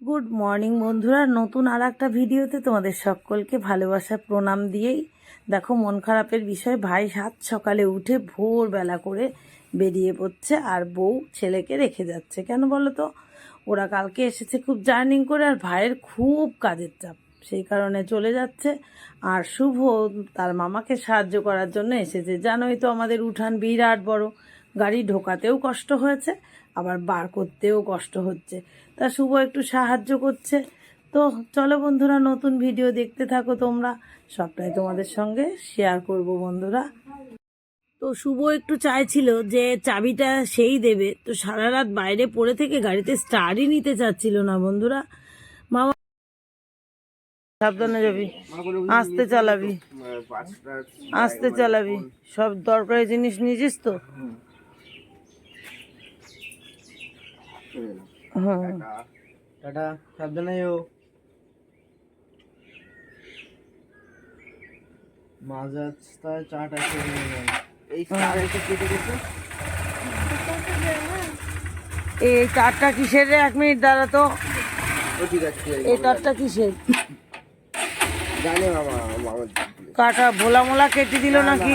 Good morning বন্ধুরা। নতুন আর একটা ভিডিওতে তোমাদের সকলকে ভালোবাসা, প্রণাম দিয়েই দেখো মন খারাপের বিষয়, ভাই সাত সকালে উঠে ভোরবেলা করে বেরিয়ে পড়ছে আর বউ ছেলেকে রেখে যাচ্ছে। কেন বলো তো? ওরা কালকে এসেছে খুব জার্নিং করে আর ভাইয়ের খুব কাজের চাপ, সেই কারণে চলে যাচ্ছে। আর শুভ তার মামাকে সাহায্য করার জন্য এসেছে। জানোই তো আমাদের উঠান বিরাট বড়। গাড়ি ঢোকাতেও কষ্ট হয়েছে, আবার বার করতেও কষ্ট হচ্ছে। তা শুভ একটু সাহায্য করছে। তো চলো বন্ধুরা, নতুন ভিডিও দেখতে থাকো তোমরা। সবটাই তোমাদের সঙ্গে শেয়ার করব বন্ধুরা। তো শুভ একটু চাইছিল যে চাবিটা সেই দেবে। তো সারা রাত বাইরে পড়ে থেকে গাড়িতে স্টার্টই নিতে চাচ্ছিল না বন্ধুরা। মামা, সাবধানে যাবি। আস্তে চালাবি। আস্তে চালাবি। সব দরকারি জিনিস নিয়েছিস তো? টাটা। সাবধানে যেও মাঝ রাস্তায় চাটা খেয়ে নিয়ে যাও। এই একটু কেটে গেছে এই তারটা কিসের রে? এক মিনিট দাঁড়া তো। এই তারটা কিসের? জানি মামা কাটা ভোলা মোলা কেটে দিল নাকি?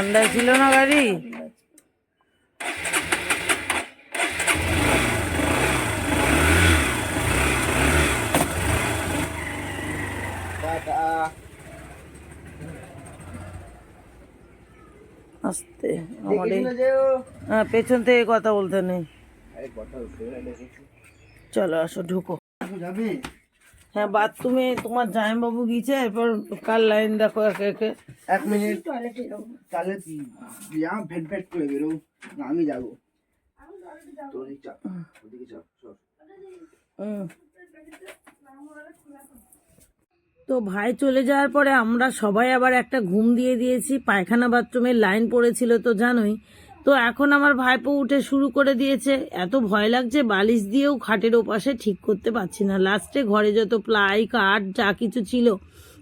ঠান্ডায় ছিল না গাড়ি? আস্তে আমার হ্যাঁ পেছন থেকে কথা বলতে নেই। চলো আসো ঢুকো। যাবে? হ্যাঁ বাথরুমে তোমার জামাইবাবু গিয়েছে এরপর কার লাইন দেখো একে একে। এক মিনিট। তাহলে যা ভেট ভেট করে বেরো আমি যাব। তো ভাই চলে যাওয়ার পরে আমরা সবাই আবার একটা ঘুম দিয়ে দিয়েছি পায়খানা বাথরুমের লাইন পড়েছিল তো জানোই। তো এখন আমার ভাইপো উঠে শুরু করে দিয়েছে। এত ভয় লাগছে, বালিশ দিয়েও খাটের ওপাশে ঠিক করতে পারছি না। লাস্টে ঘরে যত প্লাই, কাঠ, যা কিছু ছিল,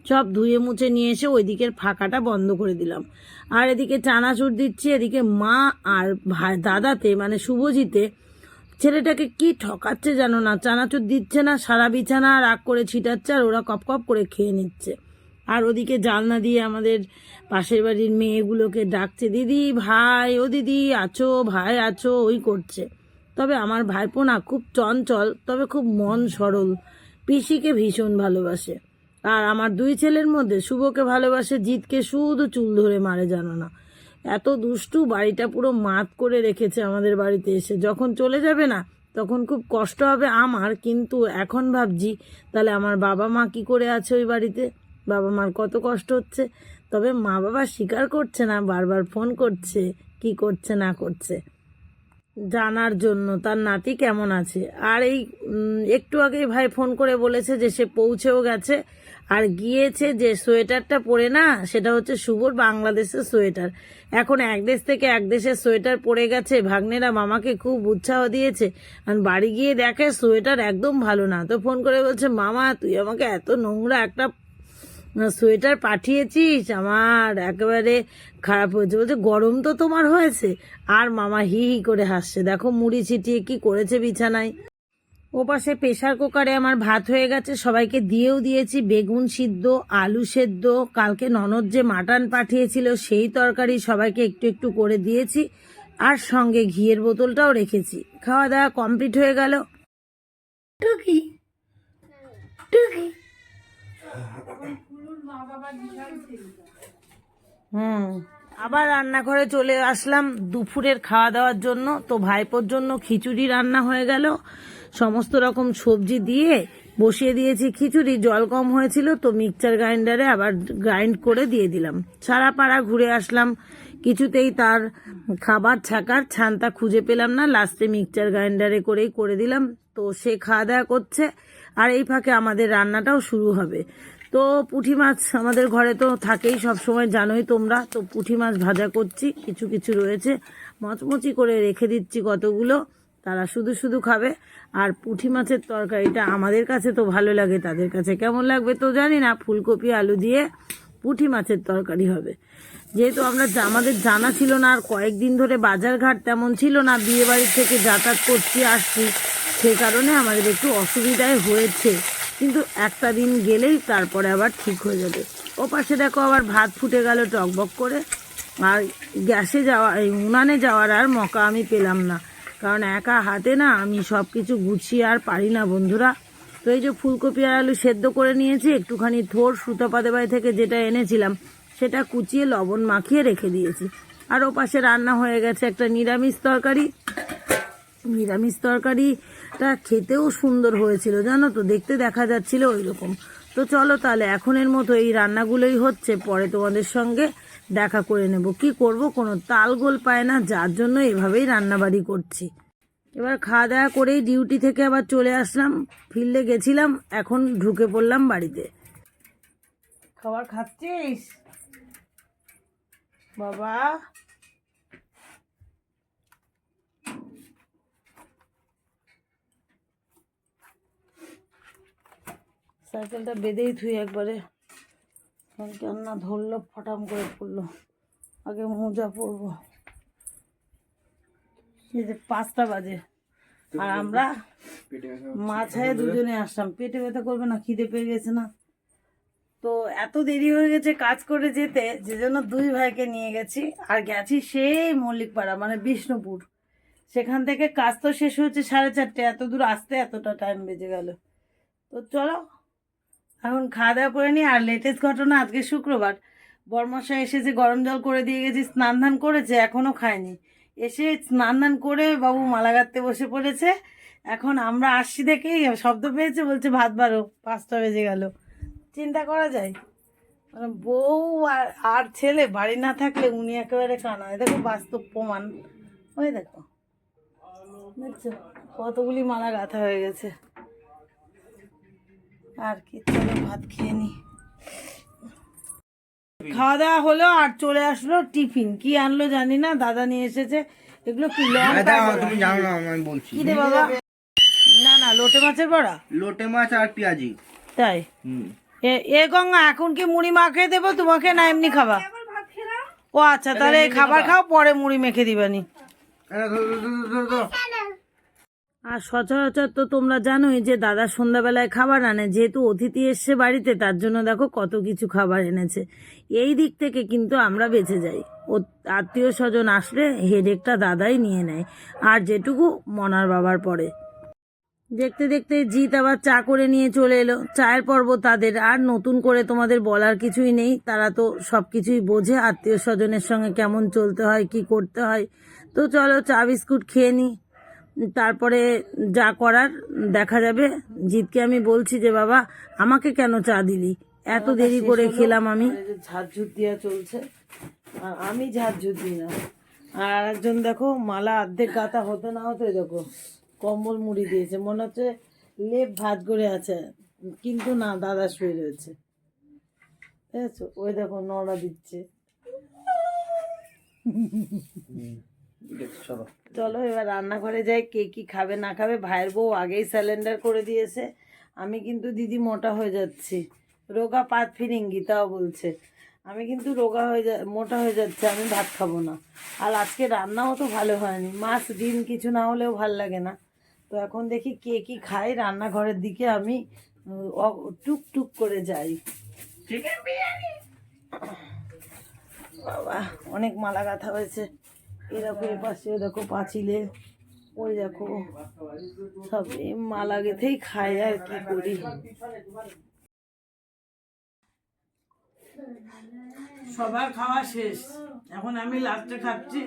সব ধুয়ে মুছে নিয়ে এসে ওই দিকের ফাঁকাটা বন্ধ করে দিলাম। আর এদিকে চানাচুর দিচ্ছি, এদিকে মা আর ভাই, দাদাতে মানে শুভজিতে, ছেলেটাকে কি ঠকাচ্ছে জানো না চানাচুর দিচ্ছে না, সারা বিছানা রাগ করে ছিটাচ্ছে আর ওরা কপ কপ করে খেয়ে নিচ্ছে। আর ওদিকে জালনা দিয়ে আমাদের পাশের বাড়ির মেয়েগুলোকে ডাকছে, দিদি, ভাই, ও দিদি, আছো, ভাই আছো, ওই করছে। তবে আমার ভাইপো না খুব চঞ্চল, তবে খুব মন সরল, পিসিকে ভীষণ ভালোবাসে। আর আমার দুই ছেলের মধ্যে শুভকে ভালোবাসে, জিতকে শুধু চুল ধরে মারে জানো না। এত দুষ্টু বাড়িটা পুরো মাত করে রেখেছে আমাদের বাড়িতে এসে। যখন চলে যাবে না, তখন খুব কষ্ট হবে আমার, কিন্তু এখন ভাবছি, তাহলে আমার বাবা মা কি করে আছে ওই বাড়িতে? বাবা মার কত কষ্ট হচ্ছে। তবে মা বাবা স্বীকার করছে না, বারবার ফোন করছে, কি করছে, না করছে। জানার জন্য তার নাতি কেমন আছে? আর এই একটু আগেই ভাই ফোন করে বলেছে যে সে পৌঁছেও গেছে। আর গিয়েছে যে সোয়েটারটা পরে না, সেটা হচ্ছে শুভর বাংলাদেশের সোয়েটার। এখন এক দেশ থেকে এক দেশের সোয়েটার পরে গেছে। ভাগ্নেরা মামাকে খুব উৎসাহ দিয়েছে। আর বাড়ি গিয়ে দেখে সোয়েটার একদম ভালো না। তো ফোন করে বলছে, মামা, তুই আমাকে এত নোংরা একটা সোয়েটার পাঠিয়েছিস? আমার একেবারে খারাপ হয়েছে। বলছে গরম তো তোমার হয়েছে। আর মামা হি হি করে হাসছে। দেখো মুড়ি ছিটিয়ে কি করেছে বিছানায়। ও পাশে প্রেশার কুকারে আমার ভাত হয়ে গেছে। সবাইকে দিয়েও দিয়েছি। বেগুন সিদ্ধ আলু সেদ্ধ কালকে ননদ যে মাটন পাঠিয়েছিল সেই তরকারি সবাইকে একটু একটু করে দিয়েছি। আর সঙ্গে ঘিয়ের বোতলটাও রেখেছি। খাওয়া দাওয়া কমপ্লিট হয়ে গেল। টুকি? টুকি? হুম, আবার রান্নাঘরে চলে আসলাম দুপুরের খাওয়া দাওয়ার জন্য। তো ভাইপোর জন্য খিচুড়ি রান্না হয়ে গেল। সমস্ত রকম সবজি দিয়ে বসিয়ে দিয়েছি খিচুড়ি। জল কম হয়েছিল, তো মিক্সচার গ্রাইন্ডারে আবার গ্রাইন্ড করে দিয়ে দিলাম। সারা পাড়া ঘুরে আসলাম। কিছুতেই তার খাবার ছাকার ছানটা খুঁজে পেলাম না। লাস্টে মিক্সচার গ্রাইন্ডারে করেই করে দিলাম। তো সে খাওয়া দাওয়া করছে। আর এই ফাঁকে আমাদের রান্নাটাও শুরু হবে। তো পুঁটি মাছ আমাদের ঘরে তো থাকেই সব সময় জানোই তোমরা। তো পুঁটি মাছ ভাজা করছি, কিছু কিছু রয়েছে। মচমচি করে রেখে দিচ্ছি কতগুলো, তারা শুধু শুধু খাবে। আর পুঁটি মাছের তরকারিটা আমাদের কাছে তো ভালো লাগে, তাদের কাছে কেমন লাগবে তো জানি না। ফুলকপি, আলু দিয়ে পুঁটি মাছের তরকারি হবে। যেহেতু আমরা আমাদের জানা ছিল না, আর কয়েকদিন ধরে বাজারঘাট তেমন ছিল না বিয়ে বাড়ির থেকে যাতায়াত করছি, আসছি। সে কারণে আমাদের একটু অসুবিধায় হয়েছে। কিন্তু একটা দিন গেলেই তারপরে আবার ঠিক হয়ে যাবে। ও পাশে দেখো আবার ভাত ফুটে গেল টকবক করে। আর গ্যাসে যাওয়া, এই উনানে যাওয়ার আর মকা আমি পেলাম না। কারণ একা হাতে না আমি সব কিছু গুছিয়ে আর পারি না বন্ধুরা। তো এই যে ফুলকপি আর আলু সেদ্ধ করে নিয়েছি, একটুখানি থোর সুতাপাতে বাড়ি থেকে যেটা এনেছিলাম, সেটা কুচিয়ে লবণ মাখিয়ে রেখে দিয়েছি। আর ও পাশে রান্না হয়ে গেছে একটা নিরামিষ তরকারি। নিরামিষ তরকারিটা খেতেও সুন্দর হয়েছিল, জানো তো? দেখতে দেখা যাচ্ছিল ওই রকম তো চলো তাহলে, এখনের মতো এই রান্নাগুলোই হচ্ছে, পরে তোমাদের সঙ্গে দেখা করে নেব। কি করব? কোনো তালগোল পায় না, যার জন্য এভাবেই রান্নাবাড়ি করছি। এবার খাওয়া দাওয়া করেই ডিউটি থেকে আবার চলে আসলাম। ফিল্ডে গেছিলাম, এখন ঢুকে পড়লাম বাড়িতে। খাবার খাচ্ছিস? বাবা! সাইকেলটা বেঁধেই থুই একবারে কারণ কেননা ধরলো ফটাম করে পড়ল। আগে মোজা পরবো। এই যে পাঁচটা বাজে। আর আমরা মাছায় দুজনে আসলাম। পেটে ব্যথা করবে না খিদে পেয়ে গেছে না। তো এত দেরি হয়ে গেছে কাজ করে যেতে যে জন্য দুই ভাইকে নিয়ে গেছি। আর গেছি সেই মল্লিকপাড়া মানে বিষ্ণুপুর। সেখান থেকে কাজ তো শেষ হয়েছে সাড়ে চারটে। এত দূর আসতে এতটা টাইম বেজে গেল। তো চলো এখন খাওয়া দাওয়া করে নিই আর লেটেস্ট ঘটনা আজকে শুক্রবার। বর্মশাই এসেছে গরম জল করে দিয়ে গেছি, স্নান ধান করেছে এখনও খায়নি। এসে স্নান ধান করে বাবু মালা গাঁথতে বসে পড়েছে। এখন আমরা আসছি দেখেই, শব্দ পেয়েছে, বলছে, ভাত বারো পাঁচটা বেজে গেল। চিন্তা করা যায়। মানে বউ আর আর ছেলে, বাড়ি না থাকলে উনি একেবারে কানা দেখো বাস্তব প্রমাণ। ওই দেখো। দেখছ? কতগুলি মালা গাঁথা হয়ে গেছে। আর কি চলো ভাত খেয়ে নি। খাওয়া দাওয়া হলো আর চলে আসলো টিফিন। কি আনলো জানি না দাদা নিয়ে এসেছে। এগুলো কি তুমি জানো না আমি বলছি। কি রে বাবা? না না লোটে মাছের বড়া? লোটে মাছ আর পেঁয়াজি। তাই? এ এ গঙ্গা এখন কি মুড়ি মাখে দেবো? তোমাকে না এমনি খাবা? ও আচ্ছা তাহলে খাবার খাও পরে মুড়ি মেখে দিবানি এই ধরো, ধরো, ধরো, ধরো, ধরো। আর সচরাচর তো তোমরা জানোই যে দাদা সন্ধ্যাবেলায় খাবার আনে। যেহেতু অতিথি এসছে বাড়িতে, তার জন্য দেখো কত কিছু খাবার এনেছে। এই দিক থেকে কিন্তু আমরা বেঁচে যাই। ও আত্মীয় স্বজন আসলে হেডেকটা দাদাই নিয়ে নেয়, আর যেটুকু মনার বাবার পরে। দেখতে দেখতে জিৎ আবার চা করে নিয়ে চলে এলো। চায়ের পর্ব তাদের, আর নতুন করে তোমাদের বলার কিছুই নেই। তারা তো সব কিছুই বোঝে, আত্মীয় স্বজনের সঙ্গে কেমন চলতে হয়, কি করতে হয়। তো চলো চা বিস্কুট খেয়ে নিই তারপরে যা করার দেখা যাবে। জিতকে আমি বলছি যে বাবা আমাকে কেন চা দিলি? এত দেরি করে খেলাম আমি। ঝাড়ঝুট দিয়া চলছে আর আমি ঝাড়ঝুট দিই না। আর একজন দেখো মালা অর্ধেক গাতা হতে না হতে দেখো কম্বল মুড়ি দিয়েছে। মনে হচ্ছে লেপ ভাত করে আছে কিন্তু না দাদা শুয়ে রয়েছে। ঠিক আছে? ওই দেখো নড়া দিচ্ছে। চলো। চলো এবার রান্নাঘরে যাই কে কি খাবে না খাবে। ভাইয়ের বউ আগেই স্যালেন্ডার করে দিয়েছে। আমি কিন্তু দিদি মোটা হয়ে যাচ্ছি। রোগা পাত ফিরিঙ্গি তাও বলছে। আমি কিন্তু রোগা হয়ে যা মোটা হয়ে যাচ্ছে আমি ভাত খাব না। আর আজকে রান্নাও তো ভালো হয়নি। মাছ ডিম কিছু না হলেও ভালো লাগে না। তো এখন দেখি কে কি খায় রান্নাঘরের দিকে আমি টুক টুক করে যাই। বাবা অনেক মালা গাঁথা হয়েছে। এরকম এ পাশে দেখো পাঁচিলে, ওই দেখো সব মালা গেথেই খাই আর কি করি। সবার খাওয়া শেষ। এখন আমি লাস্টে খাচ্ছি।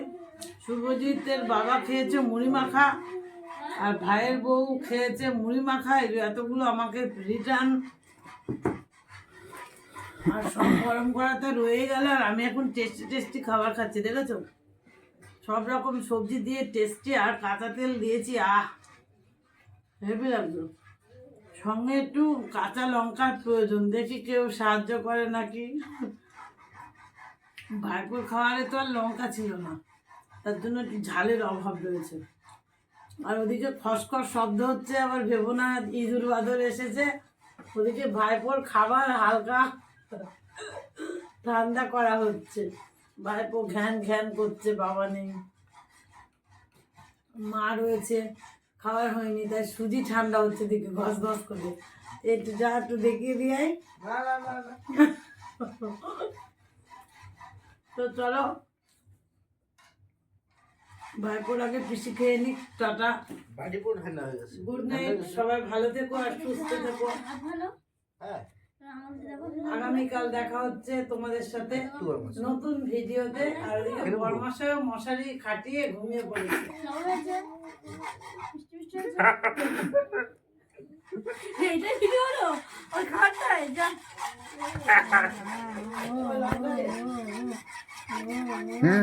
শুভজিতের বাবা খেয়েছে মুড়ি মাখা, আর ভাইয়ের বউ খেয়েছে মুড়ি মাখা। এতগুলো আমাকে রিটার্ন আর সব গরম করাতে রয়ে গেল, আর আমি এখন টেস্টি টেস্টি খাবার খাচ্ছি, দেখেছ? সব রকম সবজি দিয়ে টেস্টি আর কাঁচা তেল দিয়েছি, আহ! হেভি লাগল। সঙ্গে একটু কাঁচা লঙ্কার প্রয়োজন, দেখি কেউ সাহায্য করে নাকি? ভাইপুর খাওয়ারে তো আর লঙ্কা ছিল না, তার জন্য একটু ঝালের অভাব রয়েছে। আর ওদিকে খসখস শব্দ হচ্ছে, আবার ভেবো না ইঁদুর বাদর এসেছে, ওদিকে ভাইপোর খাবার হালকা ঠান্ডা করা হচ্ছে। ভাইপো ঘ্যান ঘ্যান করছে বাবা নেই। মা রয়েছে খাবার হয়নি তাই সুজি ঠান্ডা হচ্ছে দিকে ঘস ঘস করে। একটু যা একটু দেখিয়ে দিয়ে তো চলো। ভাইপোর আগে পিসি খেয়ে নি টাটা। হয়ে গুড নাইট সবাই ভালো থেকো আর সুস্থ থেকো। হ্যাঁ। আগামীকাল দেখা হচ্ছে তোমাদের সাথে নতুন ভিডিওতে। আর বরমাসায় মশারি খাটিয়ে ঘুমিয়ে পড়েছে। এইটা ভিডিও হলো? ওই খাটটায় যা। হুম